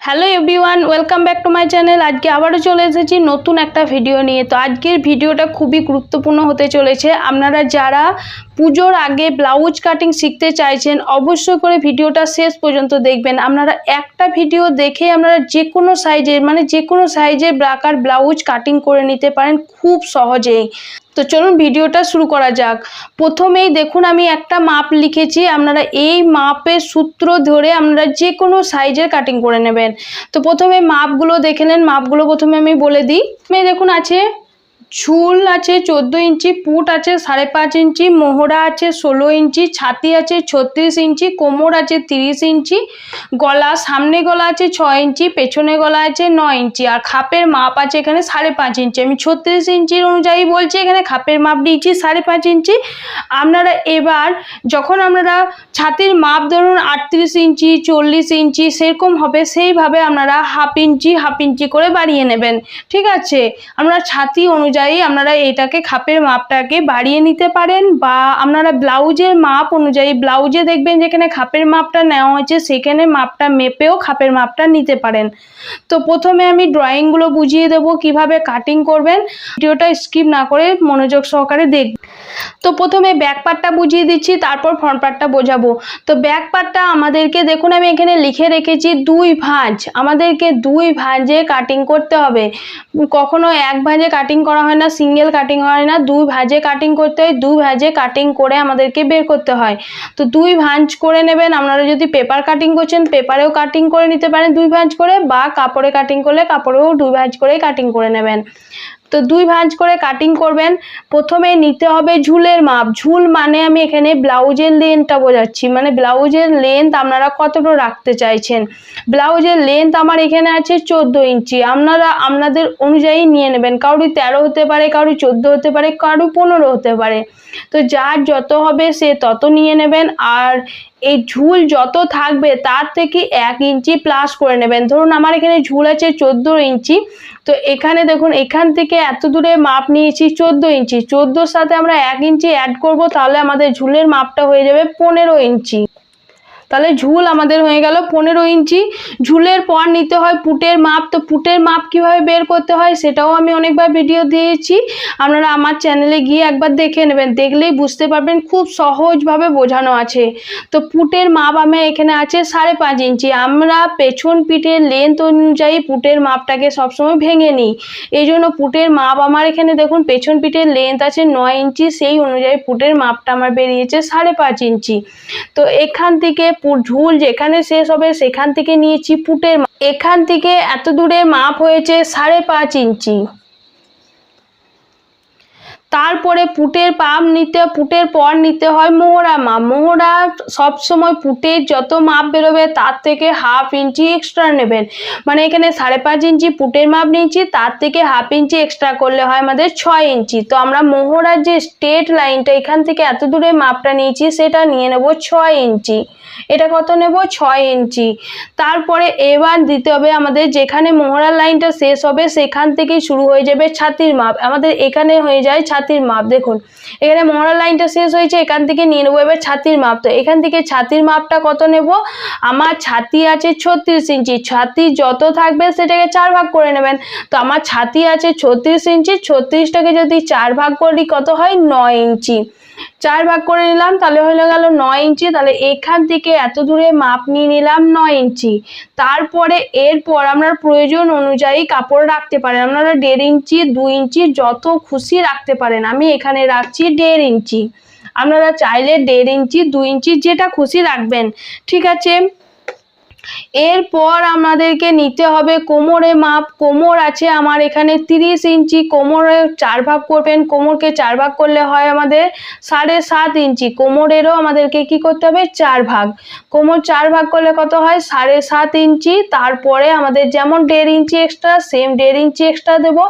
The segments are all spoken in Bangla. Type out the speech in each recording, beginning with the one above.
Hello everyone, welcome back to my channel. আজকে আবারও চলে এসেছি নতুন একটা ভিডিও নিয়ে। তো আজকের ভিডিওটা খুবই গুরুত্বপূর্ণ হতে চলেছে। আপনারা যারা পুজোর আগে ব্লাউজ কাটিং শিখতে চাইছেন, অবশ্যই করে ভিডিওটা শেষ পর্যন্ত দেখবেন। আপনারা একটা ভিডিও দেখে আপনারা যে কোনো সাইজের মানে যে কোনো সাইজের ব্রাকার ব্লাউজ কাটিং করে নিতে পারেন খুব সহজেই। তো চলুন ভিডিওটা শুরু করা যাক। প্রথমেই দেখুন, আমি একটা মাপ লিখেছি। আপনারা এই মাপের সূত্র ধরে আপনারা যে কোনো সাইজের কাটিং করে নেবেন। তো প্রথমে মাপগুলো দেখে নেন। মাপগুলো প্রথমে আমি বলে দিই। দেখুন, আছে ঝুল আছে চোদ্দ ইঞ্চি, পুট আছে সাড়ে পাঁচ ইঞ্চি, মোহরা আছে ষোলো ইঞ্চি, ছাতি আছে ছত্রিশ ইঞ্চি, কোমর আছে তিরিশ ইঞ্চি, গলা, সামনে গলা আছে ছয় ইঞ্চি, পেছনে গলা আছে নয় ইঞ্চি আর খাপের মাপ আছে এখানে সাড়ে পাঁচ ইঞ্চি। আমি ছত্রিশ ইঞ্চির অনুযায়ী বলছি এখানে খাপের মাপ দিয়েছি সাড়ে পাঁচ ইঞ্চি। আপনারা এবার যখন আপনারা ছাতির মাপ ধরুন আটত্রিশ ইঞ্চি, চল্লিশ ইঞ্চি সেরকম হবে সেইভাবে আপনারা হাফ ইঞ্চি হাফ ইঞ্চি করে বাড়িয়ে নেবেন। ঠিক আছে? আমরা ছাতি অনুযায়ী আপনারা এটাকে খাপের মাপটাকে বাড়িয়ে নিতে পারেন বা আপনারা ব্লাউজের মাপ অনুযায়ী ব্লাউজে দেখবেন যেখানে খাপের মাপটা নেওয়া হয়েছে, সেখানে মাপটা মেপেও খাপের মাপটা নিতে পারেন। তো প্রথমে আমি ড্রয়িংগুলো বুঝিয়ে দেবো কীভাবে কাটিং করবেন। ভিডিওটা স্কিপ না করে মনোযোগ সহকারে দেখবেন। তো প্রথমে ব্যাক পার্টটা বুঝিয়ে দিচ্ছি, তারপর ফ্রন্ট পার্টটা বোঝাবো। তো ব্যাক পার্টটা আমাদেরকে দেখুন, আমি এখানে লিখে রেখেছি দুই ভাঁজ। আমাদেরকে দুই ভাঁজে কাটিং করতে হবে। কখনো এক ভাঁজে কাটিং করা হয় না সিঙ্গেল কাটিং হয় না, দুই ভাঁজে কাটিং করতে হয়, দুই ভাঁজে কাটিং করে আমাদেরকে বের করতে হয়। তো দুই ভাঁজ করে নেবেন, আপনারা যদি পেপার কাটিং করছেন পেপারেও কাটিং করে নিতে পারেন দুই ভাঁজ করে, বা কাপড়ে কাটিং করলে কাপড়েও দুই ভাঁজ করে কাটিং করে নেবেন। তো দুই ভাঁজ করে কাটিং করবেন। প্রথমে নিতে হবে ঝুলের মাপ। ঝুল মানে আমি এখানে ব্লাউজের লেন্থটা বোঝাচ্ছি। মানে ব্লাউজের লেন্থ আপনারা কতটা রাখতে চাইছেন? ব্লাউজের লেন্থ আমার এখানে আছে চোদ্দ ইঞ্চি। আপনারা, আপনাদের অনুযায়ী নিয়ে নেবেন। কারুর তেরো হতে পারে, কারুর চোদ্দ হতে পারে, কারুর পনেরো হতে পারে। তো যার যত হবে সে তত নিয়ে নেবেন। আর এই ঝুল যত থাকবে তার থেকে এক ইঞ্চি প্লাস করে নেবেন। ধরুন আমার এখানে ঝুল আছে চোদ্দ ইঞ্চি। তো এখানে দেখুন, এখান থেকে এত দূরে মাপ নিয়েছি চোদ্দ ইঞ্চি। চোদ্দোর সাথে আমরা এক ইঞ্চি অ্যাড করব, তাহলে আমাদের ঝুলের মাপটা হয়ে যাবে পনেরো ইঞ্চি। তাহলে ঝুল আমাদের হয়ে গেল পনেরো ইঞ্চি। ঝুলের পর নিতে হয় পুটের মাপ। তো পুটের মাপ কীভাবে বের করতে হয় সেটাও আমি অনেকবার ভিডিও দিয়েছি। আপনারা আমার চ্যানেলে গিয়ে একবার দেখে নেবেন। দেখলেই বুঝতে পারবেন খুব সহজভাবে বোঝানো আছে। তো পুটের মাপ আমার এখানে আছে সাড়ে পাঁচ ইঞ্চি। আমরা পেছন পিঠের লেন্থ অনুযায়ী পুটের মাপটাকে সবসময় ভেঙে নিই। এই জন্য পুটের মাপ আমার এখানে দেখুন, পেছন পিঠের লেন্থ আছে নয় ইঞ্চি। সেই অনুযায়ী পুটের মাপটা আমার বেরিয়েছে সাড়ে পাঁচ ইঞ্চি। তো এখান থেকে ঝুল যেখানে শেষ হবে সেখান থেকে নিয়েছি পুটের। এখান থেকে এত দূরে মাপ হয়েছে সাড়ে পাঁচ ইঞ্চি। তারপরে পুটের পাম নিতে পুটের পর নিতে হয় মোহরা মাপ। মোহরা সবসময় পুটের যত মাপ বেরোবে তার থেকে হাফ ইঞ্চি এক্সট্রা নেবেন। মানে এখানে সাড়ে পাঁচ ইঞ্চি পুটের মাপ নিয়েছি, তার থেকে হাফ ইঞ্চি এক্সট্রা করলে হয় আমাদের ছয় ইঞ্চি। তো আমরা মোহরার যে স্টেট লাইনটা এখান থেকে এত দূরে মাপটা নিয়েছি, সেটা নিয়ে নেব ছয় ইঞ্চি। এটা কত নেব? ছয় ইঞ্চি। তারপরে এবার দিতে হবে আমাদের যেখানে মোহরার লাইনটা শেষ হবে, সেখান থেকেই শুরু হয়ে যাবে ছাতির মাপ। আমাদের এখানে হয়ে যায় ছাতির মাপ, দেখুন। এখানে মোহরার লাইনটা শেষ হয়েছে, এখান থেকে নিয়ে নেব এবার ছাতির মাপ। তো এখান থেকে ছাতির মাপটা কত নেব? আমার ছাতি আছে ছত্রিশ ইঞ্চি। ছাতি যত থাকবে সেটাকে চার ভাগ করে নেবেন। তো আমার ছাতি আছে ছত্রিশ ইঞ্চি, ছত্রিশটাকে যদি চার ভাগ করি কত হয়? নয় ইঞ্চি। চার ভাগ করে নিলাম, তাহলে হয়ে গেল নয় ইঞ্চি, তাহলে এখান থেকে এত দূরে মাপ নিয়ে নিলাম নয় ইঞ্চি। তারপরে এরপর আপনার প্রয়োজন অনুযায়ী কাপড় রাখতে পারেন। আপনারা দেড় ইঞ্চি, দু ইঞ্চি যত খুশি রাখতে পারেন। আমি এখানে রাখছি দেড় ইঞ্চি। আপনারা চাইলে দেড় ইঞ্চি, দু ইঞ্চি যেটা খুশি রাখবেন। ঠিক আছে? এরপর আমাদেরকে নিতে হবে কোমরে মাপ। কোমর আছে আমার এখানে তিরিশ ইঞ্চি। কোমরে চার ভাগ করবেন। কোমরকে চার ভাগ করলে হয় আমাদের সাড়ে সাত ইঞ্চি। কোমরেরও আমাদেরকে কি করতে হবে? চার ভাগ। কোমর চার ভাগ করলে কত হয়? সাড়ে সাত ইঞ্চি। তারপরে আমাদের যেমন দেড় ইঞ্চি এক্সট্রা সেম দেড় ইঞ্চি এক্সট্রা দেবো।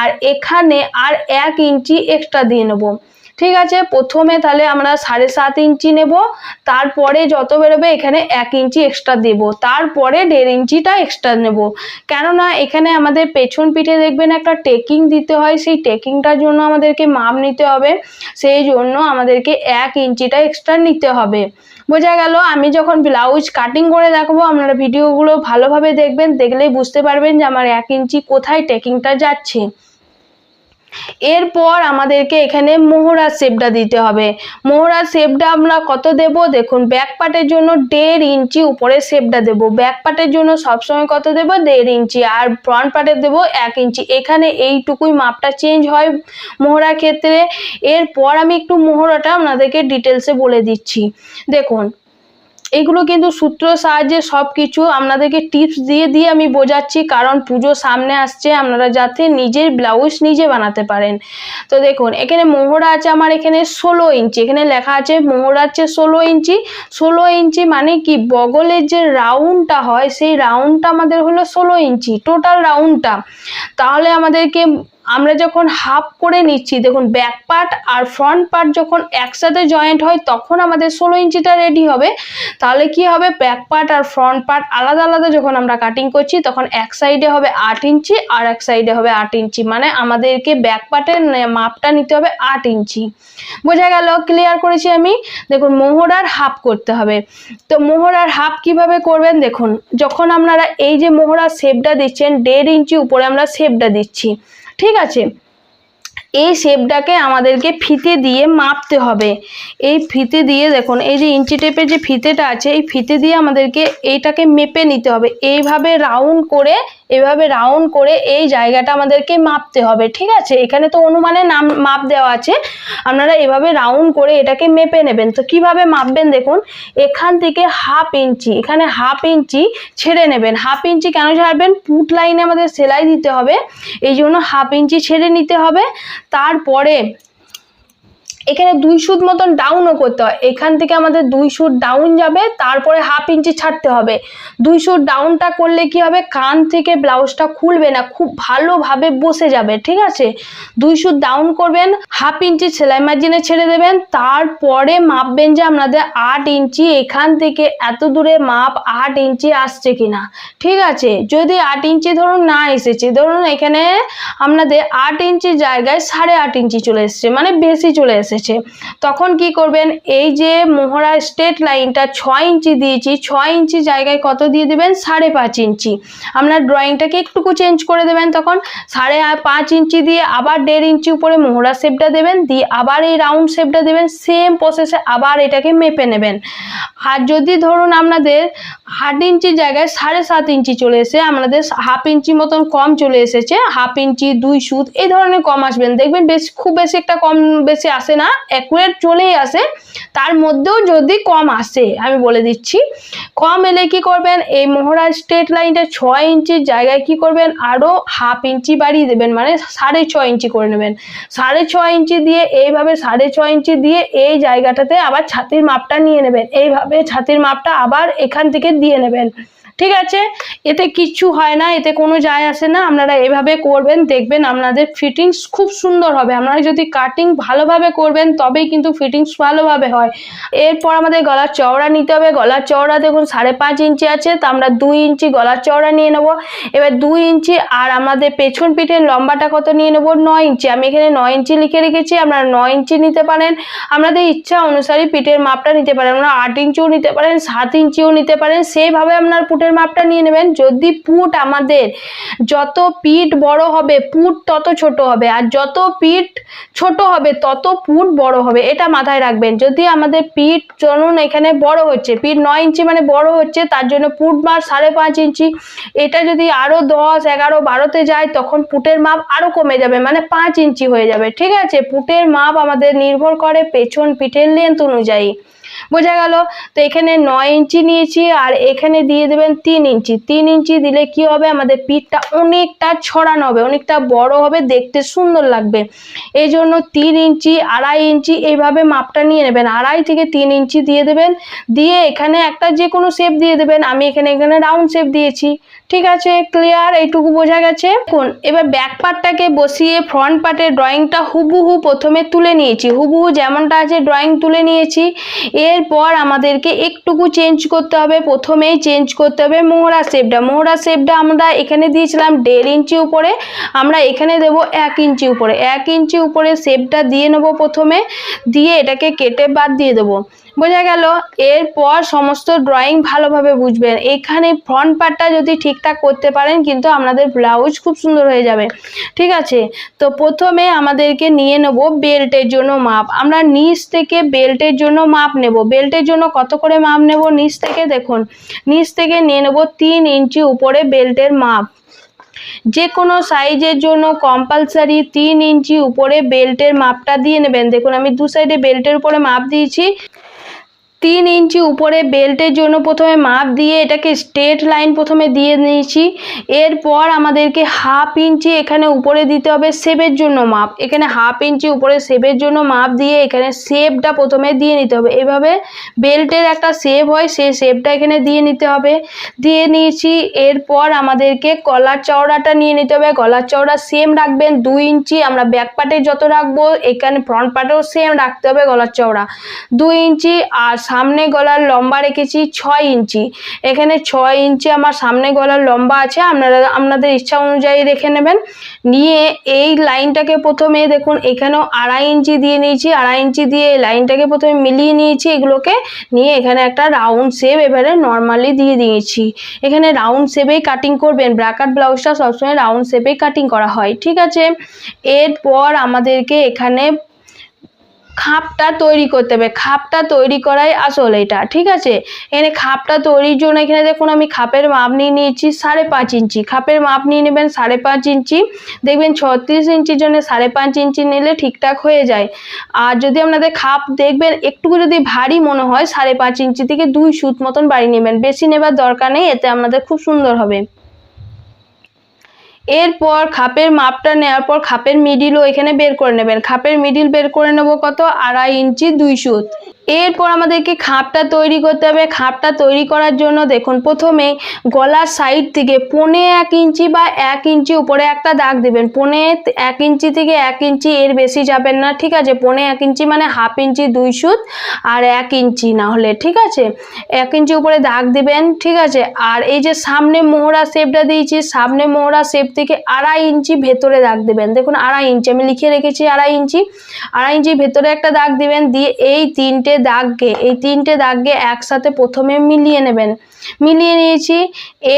আর এখানে আর এক ইঞ্চি এক্সট্রা দিয়ে নেব। ঠিক আছে? প্রথমে তাহলে আমরা সাড়ে সাত ইঞ্চি নেব, তারপরে যত বেরোবে এখানে এক ইঞ্চি এক্সট্রা দেব, তারপরে দেড় ইঞ্চিটা এক্সট্রা নেব। কেননা এখানে আমাদের পেছন পিঠে দেখবেন একটা টেকিং দিতে হয়, সেই টেকিংটার জন্য আমাদেরকে মাপ নিতে হবে, সেই জন্য আমাদেরকে এক ইঞ্চিটা এক্সট্রা নিতে হবে। বোঝা গেল? আমি যখন ব্লাউজ কাটিং করে দেখাবো, আপনারা ভিডিওগুলো ভালোভাবে দেখবেন, দেখলেই বুঝতে পারবেন যে আমার এক ইঞ্চি কোথায় টেকিংটা যাচ্ছে। এরপর আমাদেরকে এখানে মোহরার শেপটা দিতে হবে। মোহরার শেপটা আমরা কত দেব? দেখুন ব্যাক পার্টের জন্য দেড় ইঞ্চি উপরে শেপটা দেব। ব্যাক পার্টের জন্য সবসময় কত দেব? দেড় ইঞ্চি। আর ফ্রন্ট পার্টের দেবো এক ইঞ্চি। এখানে এইটুকুই মাপটা চেঞ্জ হয় মোহরার ক্ষেত্রে। এরপর আমি একটু মোহরাটা আপনাদেরকে ডিটেলসে বলে দিচ্ছি। দেখুন এগুলো কিন্তু সূত্র সাহায্যে সব কিছু আপনাদেরকে টিপস দিয়ে দিয়ে আমি বোঝাচ্ছি, কারণ পুজো সামনে আসছে, আপনারা যাতে নিজের ব্লাউজ নিজে বানাতে পারেন। তো দেখুন, এখানে মোহরা আছে আমার এখানে ষোলো ইঞ্চি, এখানে লেখা আছে মোহরা আছে ষোলো ইঞ্চি। ষোলো ইঞ্চি মানে কি? বগলের যে রাউন্ডটা হয়, সেই রাউন্ডটা আমাদের হলো ষোলো ইঞ্চি টোটাল রাউন্ডটা। তাহলে আমাদেরকে আমরা যখন হাফ করে নিচ্ছি, দেখুন ব্যাক পার্ট আর ফ্রন্ট পার্ট যখন একসাথে জয়েন্ট হয়, তখন আমাদের ষোলো ইঞ্চিটা রেডি হবে। তাহলে কি হবে? ব্যাক পার্ট আর ফ্রন্ট পার্ট আলাদা আলাদা যখন আমরা কাটিং করছি, তখন এক সাইডে হবে আট ইঞ্চি আর এক সাইডে হবে আট ইঞ্চি। মানে আমাদেরকে ব্যাক পার্টের মাপটা নিতে হবে আট ইঞ্চি। বোঝা গেল? ক্লিয়ার করেছি আমি? দেখুন, মোহরার হাফ করতে হবে। তো মোহরার হাফ কীভাবে করবেন? দেখুন, যখন আপনারা এই যে মোহরার শেপটা দিচ্ছেন, দেড় ইঞ্চি উপরে আমরা শেপটা দিচ্ছি। ঠিক আছে? এই শেপটাকে আমাদেরকে ফিতে দিয়ে মাপতে হবে। এই ফিতে দিয়ে দেখুন, এই যে ইঞ্চি টেপের যে ফিতেটা আছে, এই ফিতে দিয়ে আমাদেরকে এইটাকে মেপে নিতে হবে। এইভাবে রাউন্ড করে এভাবে রাউন্ড করে এই জায়গাটা আমাদেরকে মাপতে হবে, ঠিক আছে? এখানে তো অনুমানে নাম, মাপ দেওয়া আছে। আপনারা এভাবে রাউন্ড করে এটাকে মেপে নেবেন। তো কীভাবে মাপবেন দেখুন? এখান থেকে হাফ ইঞ্চি এখানে হাফ ইঞ্চি ছেড়ে নেবেন। হাফ ইঞ্চি কেন ছাড়বেন? পুট লাইনে আমাদের সেলাই দিতে হবে। এই জন্য হাফ ইঞ্চি ছেড়ে নিতে হবে। তারপরে এখানে দুই সুত মতন ডাউনও করতে হয়। এখান থেকে আমাদের দুই সুত ডাউন যাবে, তারপরে হাফ ইঞ্চি ছাড়তে হবে। দুই সুত ডাউনটা করলে কি হবে? কান থেকে ব্লাউজটা খুলবে না, খুব ভালোভাবে বসে যাবে, ঠিক আছে? দুই সুত ডাউন করবেন হাফ ইঞ্চি সেলাই মার্জিনে ছেড়ে দেবেন, তারপরে মাপবেন যে আপনাদের আট ইঞ্চি এখান থেকে এত দূরে মাপ আট ইঞ্চি আসছে কিনা। ঠিক আছে? যদি আট ইঞ্চি ধরুন না এসেছে, ধরুন এখানে আপনাদের আট ইঞ্চি জায়গায় সাড়ে আট ইঞ্চি চলে এসেছে মানে বেশি চলে এসেছে। তখন কি করবেন? এই যে মোহরা স্টেট লাইনটা ছয় ইঞ্চি দিয়েছি, ছয় ইঞ্চি জায়গায় কত দিয়ে দেবেন? সাড়ে পাঁচ ইঞ্চি। আপনার ড্রয়িংটাকে একটুকু চেঞ্জ করে দেবেন তখন। সাড়ে পাঁচ ইঞ্চি দিয়ে আবার দেড় ইঞ্চি উপরে মোহরা শেপটা দেবেন, দিয়ে আবার এই রাউন্ড শেপটা দেবেন সেম প্রসেসে আবার এটাকে মেপে নেবেন। আর যদি ধরুন আপনাদের আট ইঞ্চি জায়গায় সাড়ে সাত ইঞ্চি চলে এসে আপনাদের হাফ ইঞ্চি মতন কম চলে এসেছে, হাফ ইঞ্চি, দুই সুত, এই ধরনের কম আসবেন। দেখবেন বেশ, খুব বেশি একটা কম বেশি আসে না। অ্যাকুরেট চলেই আসে। তার মধ্যেও যদি কম আসে, আমি বলে দিচ্ছি, কম এলে কি করবেন? এই মোহরা স্ট্রেট লাইনটা ছয় ইঞ্চির জায়গায় কি করবেন? আরও হাফ ইঞ্চি বাড়িয়ে দেবেন মানে সাড়ে ছয় ইঞ্চি করে নেবেন। সাড়ে ছয় ইঞ্চি দিয়ে এইভাবে সাড়ে ছয় ইঞ্চি দিয়ে এই জায়গাটাতে আবার ছাতির মাপটা নিয়ে নেবেন। এইভাবে ছাতির মাপটা আবার এখান থেকে দিয়ে নেবেন। ঠিক আছে? এতে কিচ্ছু হয় না, এতে কোনো যায় আসে না, আপনারা এভাবে করবেন, দেখবেন আপনাদের ফিটিংস খুব সুন্দর হবে। আপনারা যদি কাটিং ভালোভাবে করবেন, তবেই কিন্তু ফিটিংস ভালোভাবে হয়। এরপর আমাদের গলার চওড়া নিতে হবে। গলার চওড়া দেখুন, সাড়ে পাঁচ ইঞ্চি আছে, তো আমরা দুই ইঞ্চি গলার চওড়া নিয়ে নেব। এবার দুই ইঞ্চি আর আমাদের পেছন পিঠের লম্বাটা কত নিয়ে নেব? নয় ইঞ্চি। আমি এখানে নয় ইঞ্চি লিখে রেখেছি, আপনারা নয় ইঞ্চি নিতে পারেন। আপনাদের ইচ্ছা অনুসারে পিঠের মাপটা নিতে পারেন। আপনারা আট ইঞ্চিও নিতে পারেন, সাত ইঞ্চিও নিতে পারেন। সেইভাবে আপনার পুটের মাপটা নিয়ে নেবেন। যদি পুট আমাদের যত পিঠ বড় হবে, পুট তত ছোট হবে আর যত পিঠ ছোট হবে, তত পুট বড় হবে। এটা মাথায় রাখবেন। যদি আমাদের পিঠ চলুন এখানে বড় হচ্ছে, পিঠ নয় ইঞ্চি মানে বড় হচ্ছে, তার জন্য পুট মাপ সাড়ে পাঁচ ইঞ্চি। এটা যদি আরও দশ, এগারো, বারোতে যায়, তখন পুটের মাপ আরও কমে যাবে মানে পাঁচ ইঞ্চি হয়ে যাবে। ঠিক আছে? পুটের মাপ আমাদের নির্ভর করে পেছন পিঠের লেন্থ অনুযায়ী। বোঝা গেল। তো এখানে নয় ইঞ্চি নিয়েছি আর এখানে দিয়ে দেবেন তিন ইঞ্চি। তিন ইঞ্চি দিলে কি হবে? আমাদের পিঠটা অনেকটা ছড়ানো হবে, অনেকটা বড় হবে, দেখতে সুন্দর লাগবে। এই জন্য তিন ইঞ্চি, আড়াই ইঞ্চি এইভাবে মাপটা নিয়ে নেবেন। আড়াই থেকে তিন ইঞ্চি দিয়ে দেবেন। দিয়ে এখানে একটা যে কোনো শেপ দিয়ে দেবেন। আমি এখানে এখানে রাউন্ড শেপ দিয়েছি। ঠিক আছে ক্লিয়ার এইটুকু বোঝা গেছে। এখন এবার ব্যাক পার্টটাকে বসিয়ে ফ্রন্ট পার্টের ড্রয়িংটা হুবহু প্রথমে তুলে নিয়েছি। হুবহু যেমনটা আছে ড্রয়িং তুলে নিয়েছি। এরপর আমাদেরকে একটুকু চেঞ্জ করতে হবে। প্রথমেই চেঞ্জ করতে হবে মোহরা শেপটা মোহরা শেপটা আমরা এখানে দিয়েছিলাম দেড় ইঞ্চি উপরে। আমরা এখানে দেব এক ইঞ্চি উপরে। এক ইঞ্চি উপরে শেপটা দিয়ে নেব প্রথমে। দিয়ে এটাকে কেটে বাদ দিয়ে দেবো। বোঝা গেল? এরপর সমস্ত ড্রয়িং ভালোভাবে বুঝবেন। এখানে ফ্রন্ট পার্টটা যদি ঠিকঠাক করতে পারেন, কিন্তু আপনাদের ব্লাউজ খুব সুন্দর হয়ে যাবে। ঠিক আছে? তো প্রথমে আমাদেরকে নিয়ে নেব বেল্টের জন্য মাপ। আমরা নিচ থেকে বেল্টের জন্য মাপ নেব। বেল্টের জন্য কত করে মাপ নেব নিচ থেকে? দেখুন, নিচ থেকে নিয়ে নেব তিন ইঞ্চি উপরে বেল্টের মাপ। যে কোনো সাইজের জন্য কম্পালসারি তিন ইঞ্চি উপরে বেল্টের মাপটা দিয়ে নেবেন। দেখুন, আমি দু সাইডে বেল্টের উপরে মাপ দিয়েছি। তিন ইঞ্চি উপরে বেল্টের জন্য প্রথমে মাপ দিয়ে এটাকে স্ট্রেট লাইন প্রথমে দিয়ে নিয়েছি। এরপর আমাদেরকে হাফ ইঞ্চি এখানে উপরে দিতে হবে সেবের জন্য মাপ। এখানে হাফ ইঞ্চি উপরে সেবের জন্য মাপ দিয়ে এখানে শেপটা প্রথমে দিয়ে নিতে হবে। এভাবে বেল্টের একটা শেপ হয়, সেই শেপটা এখানে দিয়ে নিতে হবে। দিয়ে নিয়েছি, এরপর আমাদেরকে গলার চওড়াটা নিয়ে নিতে হবে। গলার চওড়া সেম রাখবেন, দুই ইঞ্চি। আমরা ব্যাক পার্টে যত রাখব, এখানে ফ্রন্ট পার্টেও সেম রাখতে হবে গলার চওড়া। দুই ইঞ্চি আর সামনে গলার লম্বা রেখেছি ছয় ইঞ্চি। এখানে ছয় ইঞ্চি আমার সামনে গলার লম্বা আছে, আপনারা আপনাদের ইচ্ছা অনুযায়ী রেখে নেবেন। নিয়ে এই লাইনটাকে প্রথমে দেখুন, এখানেও আড়াই ইঞ্চি দিয়ে নিয়েছি, আড়াই ইঞ্চি দিয়ে এই লাইনটাকে প্রথমে মিলিয়ে নিয়েছি, এগুলোকে নিয়ে এখানে একটা রাউন্ড শেপ এবারে নর্মালি দিয়ে দিয়েছি। এখানে রাউন্ড শেপেই কাটিং করবেন ব্রাকাট ব্লাউজটা সবসময় রাউন্ড শেপেই কাটিং করা হয়, ঠিক আছে? এরপর আমাদেরকে এখানে খাপটা তৈরি করতে হবে। খাপটা তৈরি করাই আসল এটা, ঠিক আছে? এখানে খাপটা তৈরির জন্য এখানে দেখুন আমি খাপের মাপ নিয়ে নিয়েছি সাড়ে পাঁচ ইঞ্চি। খাপের মাপ নিয়ে নেবেন সাড়ে পাঁচ ইঞ্চি। দেখবেন ছত্রিশ ইঞ্চির জন্য সাড়ে পাঁচ ইঞ্চি নিলে ঠিকঠাক হয়ে যায়। আর যদি আপনাদের খাপ দেখবেন, একটুকু যদি ভারী মনে হয়, সাড়ে পাঁচ ইঞ্চি থেকে দুই সুত মতন বাড়ি নেবেন। বেশি নেবার দরকার নেই, এতে আপনাদের খুব সুন্দর হবে। এরপর খাপের মাপটা নেওয়ার পর খাপের মিডিলও এখানে বের করে নেবেন। খাপের মিডিল বের করে নেব কত? আড়াই ইঞ্চি দুই সুত। এরপর আমাদেরকে খাপটা তৈরি করতে হবে। খাপটা তৈরি করার জন্য দেখুন, প্রথমে গলার সাইড থেকে পনে এক ইঞ্চি বা এক ইঞ্চি উপরে একটা দাগ দেবেন। পনে এক ইঞ্চি থেকে এক ইঞ্চি এর বেশি যাবেন না, ঠিক আছে? পনে এক ইঞ্চি মানে হাফ ইঞ্চি দুই সুত আর এক ইঞ্চি না হলে, ঠিক আছে? এক ইঞ্চি উপরে দাগ দেবেন, ঠিক আছে? আর এই যে সামনে মোহরা শেপটা দিয়েছি, সামনে মোহরা শেপ থেকে আড়াই ইঞ্চি ভেতরে দাগ দেবেন। দেখুন, আড়াই ইঞ্চি, আমি লিখে রেখেছি আড়াই ইঞ্চি। আড়াই ইঞ্চি ভেতরে একটা দাগ দিবেন, দিয়ে এই তিনটে দাগকে এই তিনটে দাগকে একসাথে প্রথমে মিলিয়ে নেবেন। মিলিয়ে নিয়েছি,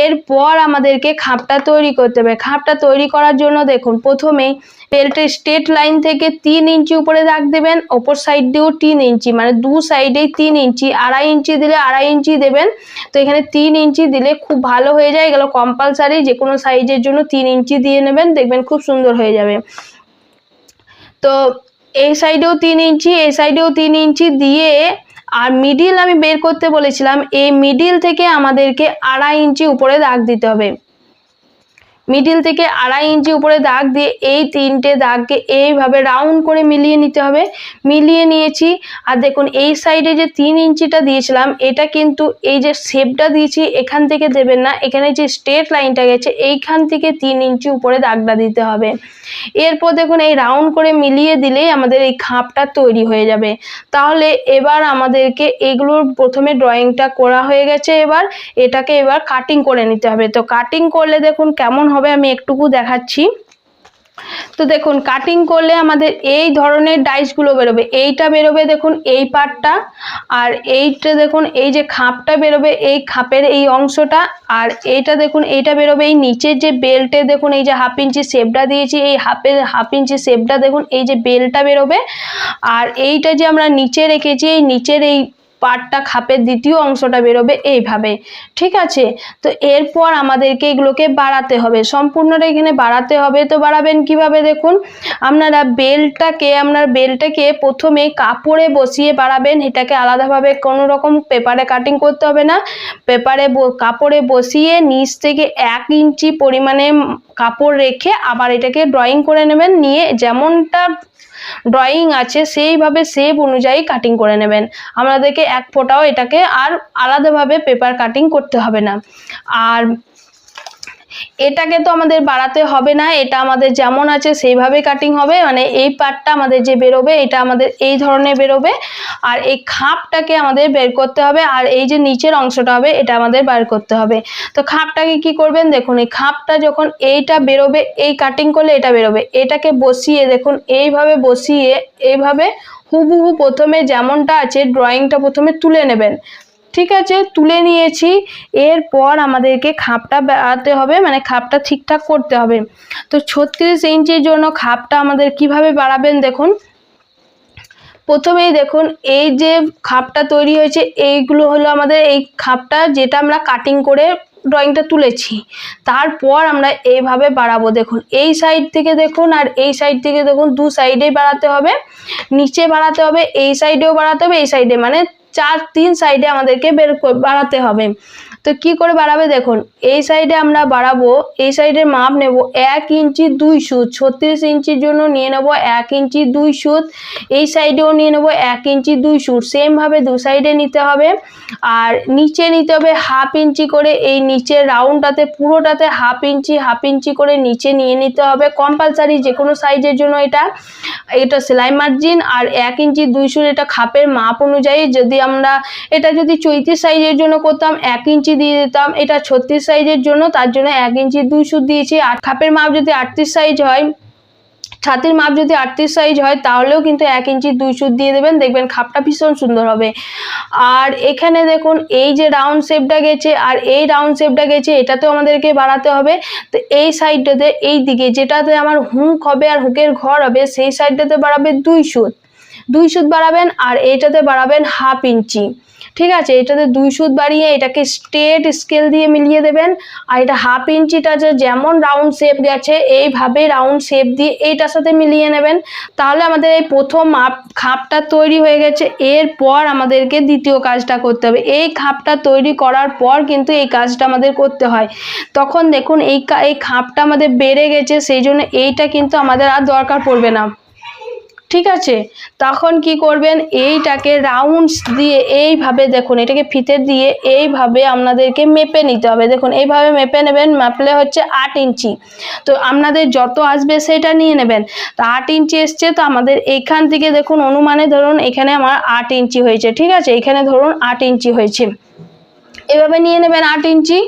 এরপর আমাদেরকে খাপটা তৈরি করতে হবে। খাপটা তৈরি করার জন্য দেখুন, প্রথমেই বেল্টের স্ট্রেট লাইন থেকে তিন ইঞ্চি উপরে দাগ দেবেন, ওপর সাইড দিয়েও তিন ইঞ্চি মানে দু সাইডেই তিন ইঞ্চি, আড়াই ইঞ্চি দিলে আড়াই ইঞ্চি দেবেন। তো এখানে তিন ইঞ্চি দিলে খুব ভালো হয়ে যায়, এগুলো কম্পালসারি যে কোনো সাইজের জন্য তিন ইঞ্চি দিয়ে নেবেন, দেখবেন খুব সুন্দর হয়ে যাবে। তো এই সাইডেও তিন ইঞ্চি, এই সাইডেও তিন ইঞ্চি দিয়ে আর মিডিল আমি বের করতে বলেছিলাম, এই মিডিল থেকে আমাদেরকে আড়াই ইঞ্চি উপরে দাগ দিতে হবে। মিডিল থেকে আড়াই ইঞ্চি উপরে দাগ দিয়ে এই তিনটে দাগকে এইভাবে রাউন্ড করে মিলিয়ে নিতে হবে। মিলিয়ে নিয়েছি। আর দেখুন, এই সাইডে যে তিন ইঞ্চিটা দিয়েছিলাম, এটা কিন্তু এই যে শেপটা দিয়েছি, এখান থেকে দেবেন না। এখানে যে স্ট্রেট লাইনটা গেছে, এইখান থেকে তিন ইঞ্চি উপরে দাগটা দিতে হবে। এরপর দেখুন, এই রাউন্ড করে মিলিয়ে দিলেই আমাদের এই খাপটা তৈরি হয়ে যাবে। তাহলে এবার আমাদেরকে এগুলোর প্রথমে ড্রয়িংটা করা হয়ে গেছে এবার। এটাকে এবার কাটিং করে নিতে হবে। তো কাটিং করলে দেখুন, কেমন হবে, আমি একটুকু দেখাচ্ছি। তো দেখুন কাটিং করলে আমাদের এই ধরনের ডাইসগুলো বেরোবে। এইটা বেরোবে দেখুন এই পার্টটা আর এইটা দেখুন, এই যে খাপটা বেরোবে এই খাপের এই অংশটা, আর এইটা দেখুন, এইটা বেরোবে এই নিচের যে বেল্টে দেখুন এই যে হাফ ইঞ্চি শেপটা দিয়েছি, এই হাফের হাফ ইঞ্চি শেপটা দেখুন, এই যে বেলটা বেরোবে, আর এইটা যে আমরা নিচে রেখেছি, এই নিচের এই পার্টটা খাপের দ্বিতীয় অংশটা বেরোবে এইভাবে। ঠিক আছে? তো এরপর আমাদেরকে এগুলোকে বাড়াতে হবে। সম্পূর্ণটা এখানে বাড়াতে হবে। তো বাড়াবেন কীভাবে দেখুন? আপনারা বেলটাকে, আপনার বেলটাকে প্রথমে কাপড়ে বসিয়ে বাড়াবেন। এটাকে আলাদাভাবে কোনো রকম পেপারে কাটিং করতে হবে না। পেপারে কাপড়ে বসিয়ে নিচ থেকে এক ইঞ্চি পরিমাণে কাপড় রেখে আবার এটাকে ড্রয়িং করে নেবেন। নিয়ে যেমনটা ড্রয়িং আছে, সেইভাবে শেপ অনুযায়ী কাটিং করে নেবেন। আমাদেরকে এক ফোঁটাও এটাকে আর আলাদাভাবে পেপার কাটিং করতে হবে না। আর এটাকে তো আমাদের বাড়াতে হবে না, এটা আমাদের যেমন আছে সেইভাবে কাটিং হবে মানে এই পার্টটা আমাদের যে বেরোবে, এটা আমাদের এই ধরনের বেরোবে, আর এই খাপটাকে আমাদের বের করতে হবে, আর এই যে নিচের অংশটা হবে, এটা আমাদের বার করতে হবে। তো খাপটাকে কি করবেন দেখুন, এই খাপটা যখন এইটা বেরোবে, এই কাটিং করলে এটা বেরোবে, এটাকে বসিয়ে দেখুন, এইভাবে বসিয়ে, এইভাবে হুবহু প্রথমে যেমনটা আছে ড্রয়িংটা প্রথমে তুলে নেবেন। ঠিক আছে, তুলে নিয়েছি। এরপর আমাদেরকে খাপটা বাড়াতে হবে মানে খাপটা ঠিকঠাক করতে হবে। তো ছত্রিশ ইঞ্চির জন্য খাপটা আমাদের কীভাবে বাড়াবেন দেখুন। প্রথমেই দেখুন, এই যে খাপটা তৈরি হয়েছে, এইগুলো হলো আমাদের এই খাপটা যেটা আমরা কাটিং করে ড্রয়িংটা তুলেছি। তারপর আমরা এইভাবে বাড়াবো দেখুন। এই সাইড থেকে দেখুন আর এই সাইড থেকে দেখুন, দু সাইডেই বাড়াতে হবে। নিচে বাড়াতে হবে, এই সাইডেও বাড়াতে হবে, এই সাইডে মানে চার তিন সাইডে আমাদেরকে বের বাড়াতে হবে। তো কি করে বাড়াবে দেখুন, এই সাইডে আমরা বাড়াবো, এই সাইডের মাপ নেব এক ইঞ্চি দুই সুত, ছত্রিশ ইঞ্চির জন্য নিয়ে নেব এক ইঞ্চি দুই সুত, এই সাইডেও নিয়ে নেব এক ইঞ্চি দুই সুত সেমভাবে দু সাইডে নিতে হবে, আর নিচে নিতে হবে হাফ ইঞ্চি করে, এই নিচের রাউন্ডটাতে পুরোটাতে হাফ ইঞ্চি হাফ ইঞ্চি করে নিচে নিয়ে নিতে হবে কম্পালসারি যে কোনো সাইজের জন্য এটা এটা সেলাই মার্জিন আর এক ইঞ্চি দুই সুত এটা খাপের মাপ অনুযায়ী যদি আমরা, এটা যদি চৈত্রিশ সাইজের জন্য করতাম, এক ইঞ্চি দিয়ে দিতাম। এটা ছত্রিশ সাইজের জন্য, তার জন্য এক ইঞ্চি দুই সুত দিয়েছি। আর খাপের মাপ যদি আটত্রিশ সাইজ হয়, ছাতির মাপ যদি আটত্রিশ সাইজ হয়, তাহলেও কিন্তু এক ইঞ্চি দুই সুত দিয়ে দেবেন। দেখবেন খাপটা ভীষণ সুন্দর হবে। আর এখানে দেখুন, এই যে রাউন্ড শেপটা গেছে, আর এই রাউন্ড শেপটা গেছে, এটাতেও আমাদেরকে বাড়াতে হবে। তো এই সাইডটাতে এই দিকে যেটাতে আমার হুক হবে আর হুকের ঘর হবে, সেই সাইডটাতে বাড়াবে দুই সুত। দুই সুত বাড়াবেন, আর এইটাতে বাড়াবেন হাফ ইঞ্চি। ঠিক আছে, এটাতে দুই সুদ বাড়িয়ে এটাকে স্ট্রেট স্কেল দিয়ে মিলিয়ে দেবেন। আর এটা হাফ ইঞ্চিটা যে যেমন রাউন্ড শেপ গেছে, এইভাবে রাউন্ড শেপ দিয়ে এইটার সাথে মিলিয়ে নেবেন। তাহলে আমাদের এই প্রথম মাপ খাপটা তৈরি হয়ে গেছে। এরপর আমাদেরকে দ্বিতীয় কাজটা করতে হবে। এই খাপটা তৈরি করার পর কিন্তু এই কাজটা আমাদের করতে হয়। তখন দেখুন এই এই খাপটা আমাদের বেড়ে গেছে, সেই জন্য এইটা কিন্তু আমাদের আর দরকার পড়বে না। ঠিক আছে? তখন কি করবেন? এইটাকে রাউন্ডস দিয়ে এইভাবে দেখুন, এটাকে ফিতে দিয়ে এইভাবে আপনাদেরকে মেপে নিতে হবে। দেখুন, এইভাবে মেপে নেবেন, মাপলে হচ্ছে আট ইঞ্চি। তো আপনাদের যত আসবে সেটা নিয়ে নেবেন। তো আট ইঞ্চি এসছে, তো আমাদের এইখান থেকে দেখুন, অনুমানে ধরুন এখানে আমার আট ইঞ্চি হয়েছে। ঠিক আছে? এখানে ধরুন আট ইঞ্চি হয়েছে। এভাবে নিয়ে নেবেন আট ইঞ্চি।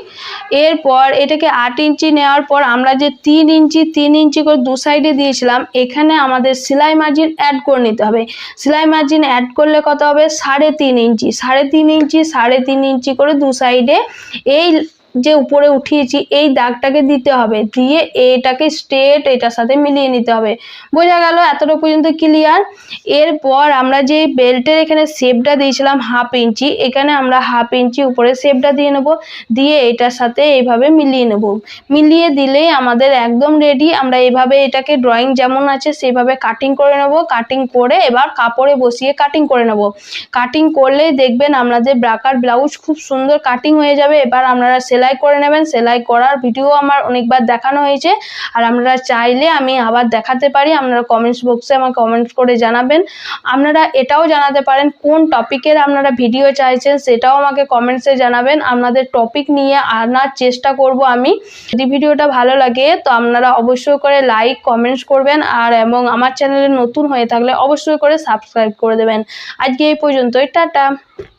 এরপর এটাকে আট ইঞ্চি নেওয়ার পর আমরা যে তিন ইঞ্চি তিন ইঞ্চি করে দু সাইডে দিয়েছিলাম, এখানে আমাদের সেলাই মার্জিন অ্যাড করে নিতে হবে। সেলাই মার্জিন অ্যাড করলে কত হবে? সাড়ে তিন ইঞ্চি। সাড়ে তিন ইঞ্চি, সাড়ে তিন ইঞ্চি করে দু সাইডে এই যে উপরে উঠিয়েছি, এই দাগটাকে দিতে হবে। দিয়ে এটাকে স্ট্রেট এটার সাথে মিলিয়ে নিতে হবে। বোঝা গেল এতটা পর্যন্ত ক্লিয়ার এরপর আমরা যে বেল্টের এখানে শেপটা দিয়েছিলাম হাফ ইঞ্চি, এখানে আমরা হাফ ইঞ্চি উপরে শেপটা দিয়ে নেব। দিয়ে এটার সাথে এইভাবে মিলিয়ে নেব। মিলিয়ে দিলেই আমাদের একদম রেডি আমরা এইভাবে এটাকে ড্রয়িং যেমন আছে সেভাবে কাটিং করে নেব। কাটিং করে এবার কাপড়ে বসিয়ে কাটিং করে নেব। কাটিং করলেই দেখবেন আপনাদের ব্রাকার ব্লাউজ খুব সুন্দর কাটিং হয়ে যাবে। এবার আপনারা সেলাই করে নেবেন। সেলাই করার ভিডিও আমার অনেকবার দেখানো হয়েছে। আর আপনারা চাইলে আমি আবার দেখাতে পারি। আপনারা কমেন্টস বক্সে আমাকে কমেন্টস করে জানাবেন। আপনারা এটাও জানাতে পারেন কোন টপিকের আপনারা ভিডিও চাইছেন, সেটাও আমাকে কমেন্টসে জানাবেন। আপনাদের টপিক নিয়ে আনার চেষ্টা করব আমি। যদি ভিডিওটা ভালো লাগে, তো আপনারা অবশ্যই করে লাইক কমেন্টস করবেন। আর এবং আমার চ্যানেলে নতুন হয়ে থাকলে অবশ্যই করে সাবস্ক্রাইব করে দেবেন। আজকে এই পর্যন্তই। টাটা।